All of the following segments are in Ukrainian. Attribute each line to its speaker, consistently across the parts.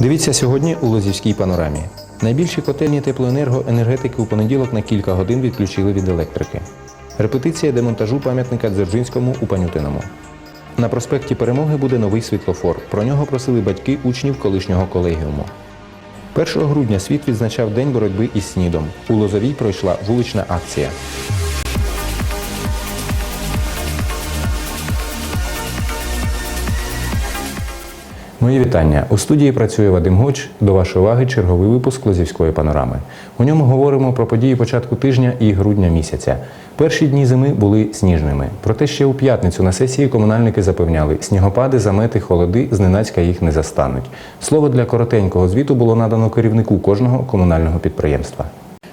Speaker 1: Дивіться сьогодні у Лозівській панорамі. Найбільші котельні теплоенерго енергетики у понеділок на кілька годин відключили від електрики. Репетиція демонтажу пам'ятника Дзержинському у Панютиному. На проспекті Перемоги буде новий світлофор. Про нього просили батьки учнів колишнього колегіуму. 1 грудня світ відзначав День боротьби із снідом. У Лозовій пройшла вулична акція. Мої вітання. У студії працює Вадим Гоч. До вашої уваги черговий випуск Лозівської панорами. У ньому говоримо про події початку тижня і грудня місяця. Перші дні зими були сніжними. Проте ще у п'ятницю на сесії комунальники запевняли, снігопади, замети, холоди зненацька їх не застануть. Слово для коротенького звіту було надано керівнику кожного комунального підприємства.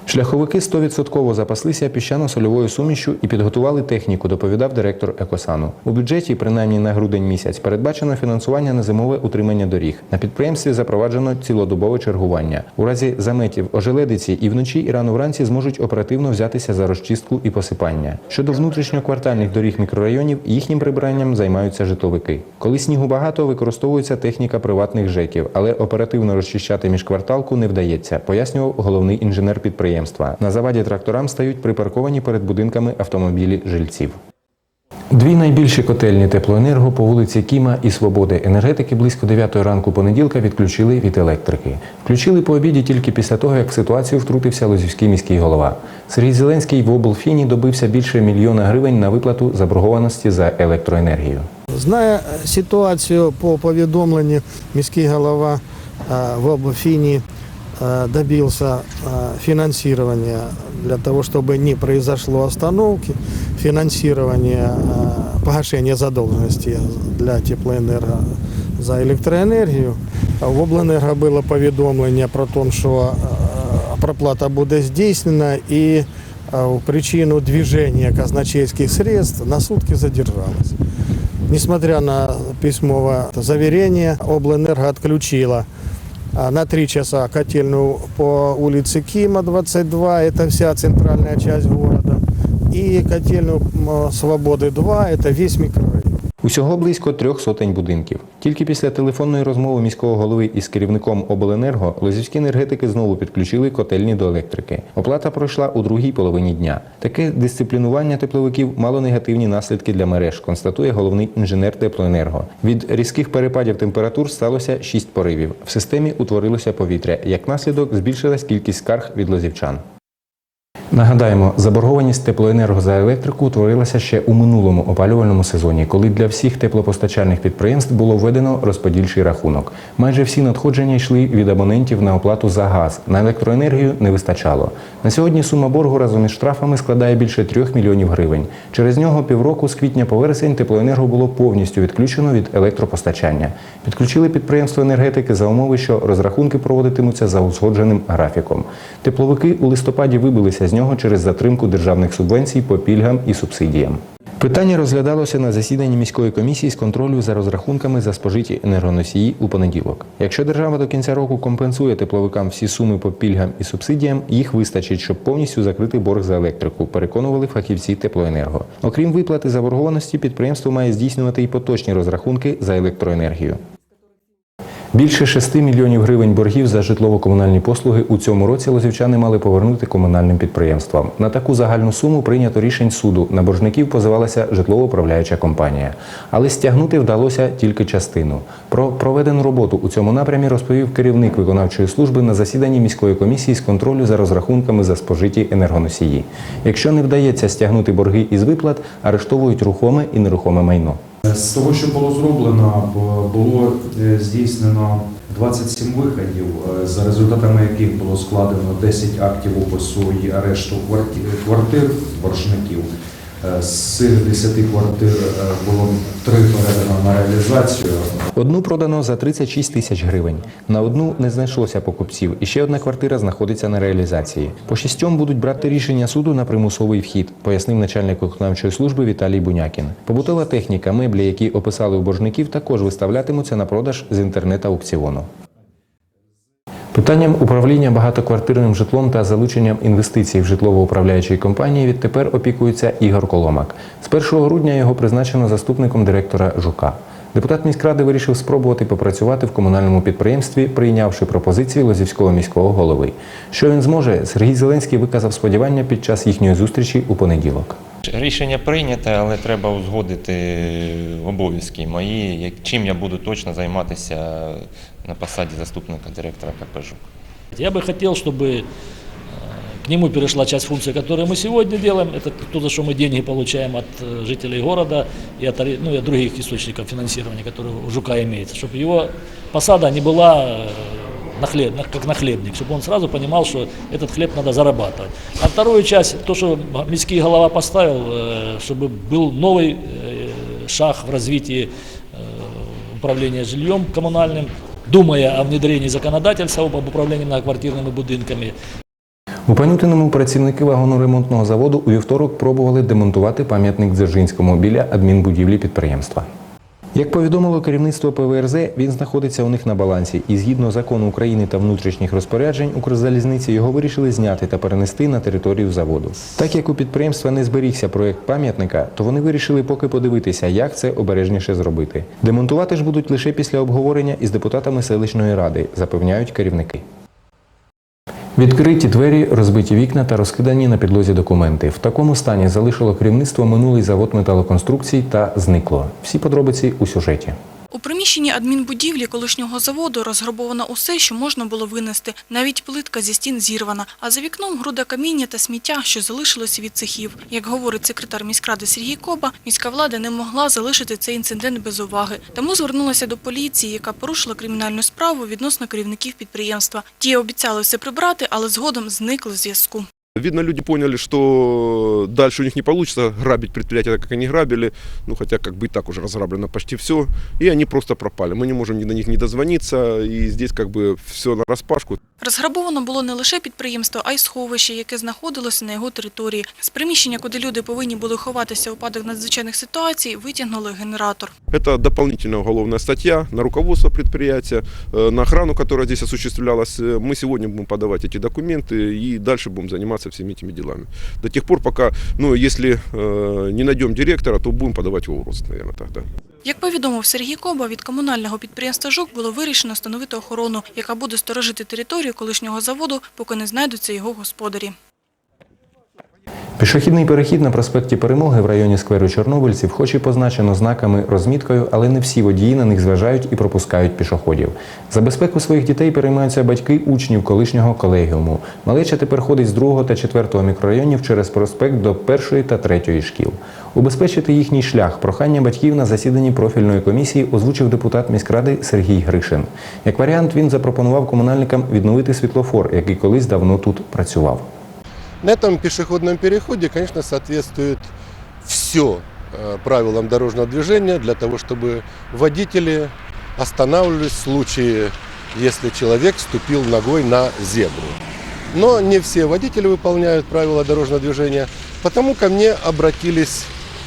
Speaker 1: Шляховики 100% запаслися піщано-сольовою сумішю і підготували техніку, доповідав директор Екосану. У бюджеті, принаймні на грудень місяць, передбачено фінансування на зимове утримання доріг. На підприємстві запроваджено цілодобове чергування. У разі заметів ожеледиці і вночі, і рано вранці зможуть оперативно взятися за розчистку і посипання. Щодо внутрішньоквартальних доріг мікрорайонів, їхнім прибиранням займаються житловики. Коли снігу багато, використовується техніка приватних ЖЕКів, але оперативно розчищати міжкварталку не вдається, пояснював головний інженер підприємства. На заваді тракторам стають припарковані перед будинками автомобілі жильців. Дві найбільші котельні теплоенерго по вулиці Кіма і Свободи енергетики близько 9 ранку понеділка відключили від електрики. Включили по обіді тільки після того, як в ситуацію втрутився Лозівський міський голова. Сергій Зеленський в облфіні добився більше мільйона гривень на виплату заборгованості за електроенергію.
Speaker 2: Зная ситуацію по повідомленню, міський голова в облфіні добился э, финансирования для того, чтобы не произошло остановки, финансирование э, погашения задолженности для теплоэнерго за електроенергію. В обленерго було повідомлення про те, що е, проплата буде здійснена і е, в причину движения казначейских средств на сутки задержалась. Несмотря на письмовое заверение, Обленерго отключила а, на три часа котельную по улице Кима, 22, это вся центральная часть города, и котельную м, Свободы 2, это весь микрорайон.
Speaker 1: Усього близько трьох сотень будинків. Тільки після телефонної розмови міського голови із керівником обленерго лозівські енергетики знову підключили котельні до електрики. Оплата пройшла у другій половині дня. Таке дисциплінування тепловиків мало негативні наслідки для мереж, констатує головний інженер теплоенерго. Від різких перепадів температур сталося шість поривів. В системі утворилося повітря. Як наслідок збільшилась кількість скарг від лозівчан. Нагадаємо, заборгованість теплоенерго за електрику утворилася ще у минулому опалювальному сезоні, коли для всіх теплопостачальних підприємств було введено розподільчий рахунок. Майже всі надходження йшли від абонентів на оплату за газ. На електроенергію не вистачало. На сьогодні сума боргу разом із штрафами складає більше 3 мільйонів гривень. Через нього півроку з квітня по вересень теплоенерго було повністю відключено від електропостачання. Підключили підприємство енергетики за умови, що розрахунки проводитимуться за узгодженим графіком. Тепловики у листопаді вибилися з нього через затримку державних субвенцій по пільгам і субсидіям. Питання розглядалося на засіданні міської комісії з контролю за розрахунками за спожиті енергоносії у понеділок. Якщо держава до кінця року компенсує тепловикам всі суми по пільгам і субсидіям, їх вистачить, щоб повністю закрити борг за електрику, переконували фахівці теплоенерго. Окрім виплати заборгованості, підприємство має здійснювати і поточні розрахунки за електроенергію. Більше 6 мільйонів гривень боргів за житлово-комунальні послуги у цьому році лозівчани мали повернути комунальним підприємствам. На таку загальну суму прийнято рішень суду. На боржників позивалася житлово-управляюча компанія. Але стягнути вдалося тільки частину. Про проведену роботу у цьому напрямі розповів керівник виконавчої служби на засіданні міської комісії з контролю за розрахунками за спожиті енергоносії. Якщо не вдається стягнути борги із виплат, арештовують рухоме і нерухоме майно.
Speaker 3: З того, що було зроблено, було е, здійснено 27 виходів, е, за результатами яких було складено 10 актів опису і арешту квартир боржників. Е, З цих 10 квартир е, було 3 передано на реалізацію.
Speaker 1: Одну продано за 36 тисяч гривень. На одну не знайшлося покупців, і ще одна квартира знаходиться на реалізації. По шістьом будуть брати рішення суду на примусовий вхід, пояснив начальник виконавчої служби Віталій Бунякін. Побутова техніка, меблі, які описали у боржників, також виставлятимуться на продаж з інтернет-аукціону. Питанням управління багатоквартирним житлом та залученням інвестицій в житлово-управляючій компанії відтепер опікується Ігор Коломак. З 1 грудня його призначено заступником директора Жука. Депутат міськради вирішив спробувати попрацювати в комунальному підприємстві, прийнявши пропозиції Лозівського міського голови. Що він зможе, Сергій Зеленський виказав сподівання під час їхньої зустрічі у понеділок.
Speaker 4: Рішення прийняте, але треба узгодити обов'язки мої, як- чим я буду точно займатися на посаді заступника директора КП «Жук».
Speaker 5: Я бы хотел, чтобы э, к нему перешла часть функций, которые мы сегодня делаем. Это то, за что мы деньги получаем от э, жителей города и от, аре- ну, и от других источников финансирования, которые у Жука имеется. Чтобы его посада не была э, на хлеб, на- как нахлебник, чтобы он сразу понимал, что этот хлеб надо зарабатывать. А вторую часть, то, что міський голова поставил, э, чтобы был новый э, шаг в развитии э, управления жильем коммунальным, думая о внедрении законодательства об управлении многоквартирными будинками,
Speaker 1: У Панютиному працівники вагоноремонтного заводу у вівторок пробували демонтувати пам'ятник Дзержинському біля адмінбудівлі підприємства. Як повідомило керівництво ПВРЗ, він знаходиться у них на балансі, і згідно закону України та внутрішніх розпоряджень Укрзалізниці його вирішили зняти та перенести на територію заводу. Так як у підприємства не зберігся проєкт пам'ятника, то вони вирішили поки подивитися, як це обережніше зробити. Демонтувати ж будуть лише після обговорення із депутатами селищної ради, запевняють керівники. Відкриті двері, розбиті вікна та розкидані на підлозі документи. В такому стані залишило керівництво минулий завод металоконструкцій та зникло. Всі подробиці у сюжеті.
Speaker 6: У приміщенні адмінбудівлі колишнього заводу розграбовано усе, що можна було винести. Навіть плитка зі стін зірвана. А за вікном груда каміння та сміття, що залишилося від цехів. Як говорить секретар міськради Сергій Коба, міська влада не могла залишити цей інцидент без уваги. Тому звернулася до поліції, яка порушила кримінальну справу відносно керівників підприємства. Ті обіцяли все прибрати, але згодом зникли зв'язку.
Speaker 7: Видно, люди поняли, что дальше у них не получится грабить предприятия, так как они грабили, ну хотя как бы и так уже разграблено почти все, и они просто пропали. Мы не можем ни до них не дозвониться, и здесь как бы все на распашку.
Speaker 6: Розграбовано було не лише підприємство, а й сховище, яке знаходилося на його території. З приміщення, куди люди повинні були ховатися у випадок надзвичайних ситуацій, витягнули генератор.
Speaker 7: Это дополнительная уголовная статья на руководство предприятия, э, на охрану, которая здесь осуществлялась. Э, Мы сегодня будем подавать эти документы и дальше будем заниматься всеми этими делами. До тех пор, пока, ну, если э, не найдем директора, то будем подавать его в рост, наверное, тогда.
Speaker 6: Як повідомив Сергій Коба, від комунального підприємства «Жук» було вирішено встановити охорону, яка буде сторожити територію колишнього заводу, поки не знайдуться його господарі.
Speaker 1: Пішохідний перехід на проспекті Перемоги в районі скверу Чорнобильців, хоч і позначено знаками розміткою, але не всі водії на них зважають і пропускають пішоходів. За безпеку своїх дітей переймаються батьки учнів колишнього колегіуму. Малеча тепер ходить з 2 та 4 мікрорайонів через проспект до першої та третьої шкіл. Убезпечити їхній шлях прохання батьків на засіданні профільної комісії озвучив депутат міськради Сергій Гришин. Як варіант, він запропонував комунальникам відновити світлофор, який колись давно тут працював.
Speaker 8: На этом пешеходном переходе, конечно, соответствует все правилам дорожного движения для того, чтобы водители останавливались в случае, если человек ступил ногой на зебру. Но не все водители выполняют правила дорожного движения, потому ко мне обратились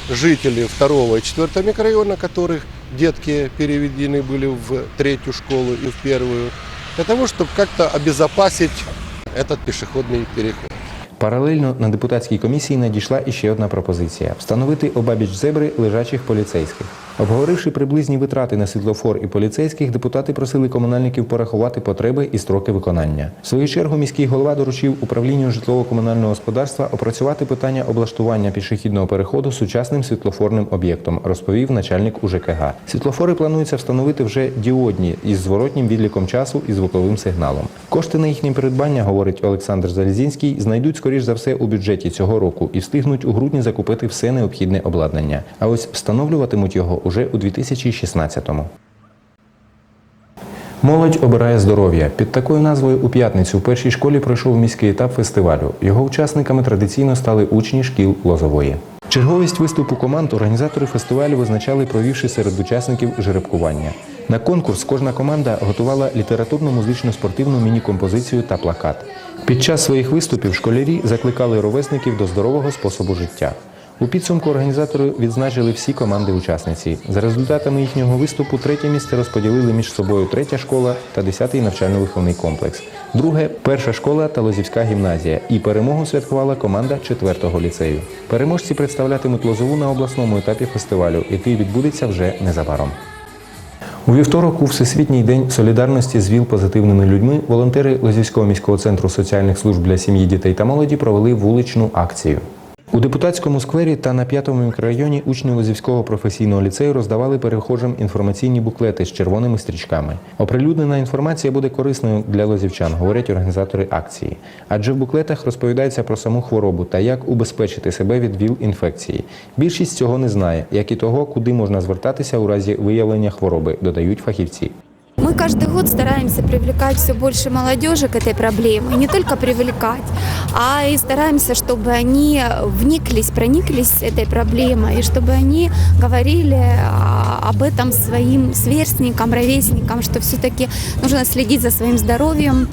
Speaker 8: жители второго и четвертого микрорайона, которых детки переведены были в третью школу и в первую, для того, чтобы как-то обезопасить этот пешеходный переход.
Speaker 1: Паралельно на депутатській комісії надійшла іще одна пропозиція встановити обабіч зебри лежачих поліцейських. Обговоривши приблизні витрати на світлофор і поліцейських, депутати просили комунальників порахувати потреби і строки виконання. В свою чергу міський голова доручив управлінню житлово-комунального господарства опрацювати питання облаштування пішохідного переходу сучасним світлофорним об'єктом, розповів начальник УЖКГ. Світлофори планується встановити вже діодні із зворотнім відліком часу і звуковим сигналом. Кошти на їхнє придбання, говорить Олександр Залізінський, знайдуть скоріш за все у бюджеті цього року і встигнуть у грудні закупити все необхідне обладнання. А ось встановлюватимуть його уже у 2016-му. Молодь обирає здоров'я. Під такою назвою у п'ятницю в першій школі пройшов міський етап фестивалю. Його учасниками традиційно стали учні шкіл Лозової. Черговість виступу команд організатори фестивалю визначали, провівши серед учасників жеребкування. На конкурс кожна команда готувала літературно-музично-спортивну міні-композицію та плакат. Під час своїх виступів школярі закликали ровесників до здорового способу життя. У підсумку організатори відзначили всі команди-учасниці. За результатами їхнього виступу третє місце розподілили між собою третя школа та 10-й навчально-виховний комплекс. Друге перша школа та Лозівська гімназія. І перемогу святкувала команда 4-го ліцею. Переможці представлятимуть Лозову на обласному етапі фестивалю, який відбудеться вже незабаром. У вівторок у Всесвітній день солідарності з ВІЛ-позитивними людьми волонтери Лозівського міського центру соціальних служб для сім'ї, дітей та молоді провели вуличну акцію. У депутатському сквері та на п'ятому мікрорайоні учні Лозівського професійного ліцею роздавали перехожим інформаційні буклети з червоними стрічками. Оприлюднена інформація буде корисною для лозівчан, говорять організатори акції. Адже в буклетах розповідається про саму хворобу та як убезпечити себе від ВІЛ-інфекції. Більшість цього не знає, як і того, куди можна звертатися у разі виявлення хвороби, додають фахівці.
Speaker 9: Мы каждый год стараемся привлекать все больше молодежи к этой проблеме. И не только привлекать, а и стараемся, чтобы они вниклись, прониклись этой проблемой, и чтобы они говорили а, об этом своим сверстникам, ровесникам, что все-таки нужно следить за своим здоровьем,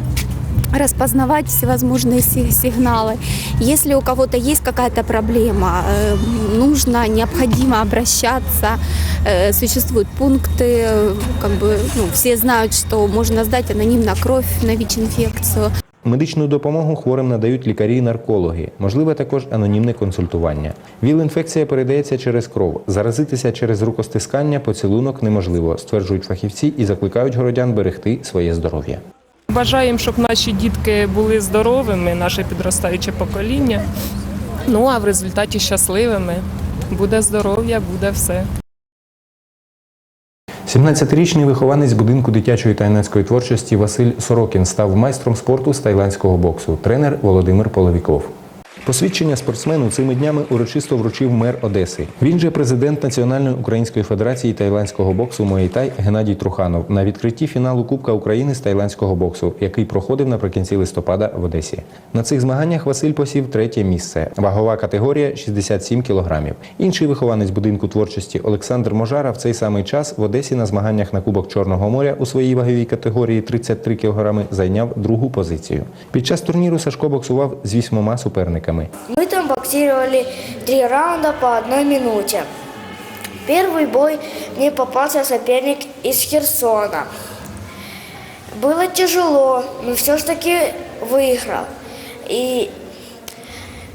Speaker 9: распознавать всевозможные си- сигналы. Если у кого-то есть какая-то проблема, э, нужно, необходимо обращаться. Э, Существуют пункты, э, как бы, ну, все знают, что можно сдать анонимно кровь на ВИЧ-инфекцию.
Speaker 1: Медичну допомогу хворим надають лікарі і наркологи. Можливе також анонімне консультування. ВІЛ-інфекція передається через кров. Заразитися через рукостискання, поцілунок неможливо, стверджують фахівці і закликають городян берегти своє здоров'я.
Speaker 10: Бажаємо, щоб наші дітки були здоровими, наше підростаюче покоління. Ну а в результаті щасливими. Буде здоров'я, буде все.
Speaker 1: 17-річний вихованець будинку дитячої та юнацької творчості Василь Сорокін став майстром спорту з тайландського боксу. Тренер Володимир Половіков. Посвідчення спортсмену цими днями урочисто вручив мер Одеси. Він же президент Національної української федерації тайландського боксу Муейтай Геннадій Труханов на відкритті фіналу Кубка України з тайландського боксу, який проходив наприкінці листопада в Одесі. На цих змаганнях Василь посів третє місце. Вагова категорія 67 кілограмів. Інший вихованець будинку творчості Олександр Можара в цей самий час в Одесі на змаганнях на Кубок Чорного моря у своїй ваговій категорії 33 кілограми зайняв другу позицію. Під час турніру Сашко боксував з вісьмома суперниками.
Speaker 11: Мы там боксировали три раунда по одной минуте. Первый бой мне попался соперник из Херсона. Было тяжело, но все ж таки выиграл. И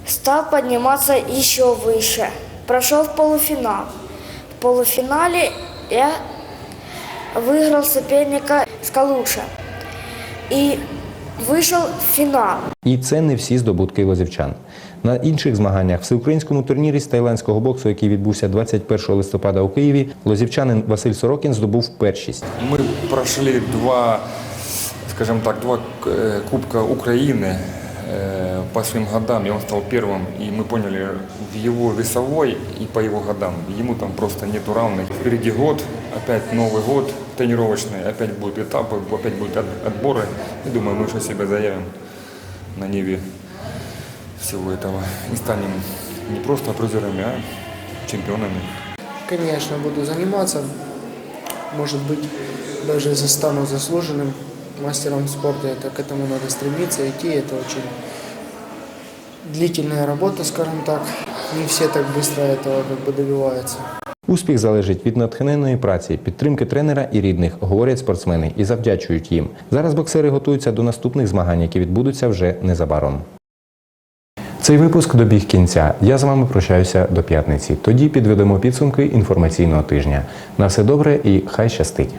Speaker 11: стал подниматься еще выше. Прошел в полуфинал. В полуфинале я выиграл соперника с Калуша. И вышел в финал.
Speaker 1: І це не всі здобутки лозівчан. На інших змаганнях всеукраїнському турнірі з тайландського боксу, який відбувся 21 листопада у Києві, лозівчанин Василь Сорокін здобув першість.
Speaker 12: Мы прошли два, скажем так, два э, Кубка Украины э, по своим годам, и он стал первым, и мы поняли в его весовой и по его годам, ему там просто нету равных. Впереди год, опять Новый год тренировочный, опять будут этапы, опять будут от- отборы, и думаю, мы еще себя заявим На Неве всего этого и станем не просто призерами, а чемпионами.
Speaker 13: Конечно, буду заниматься. Может быть, даже стану заслуженным мастером спорта. Это к этому надо стремиться, идти. Это очень длительная работа, скажем так. Не все так быстро этого как бы добиваются.
Speaker 1: Успіх залежить від натхненної праці, підтримки тренера і рідних, говорять спортсмени і завдячують їм. Зараз боксери готуються до наступних змагань, які відбудуться вже незабаром. Цей випуск добіг кінця. Я з вами прощаюся до п'ятниці. Тоді підведемо підсумки інформаційного тижня. На все добре і хай щастить.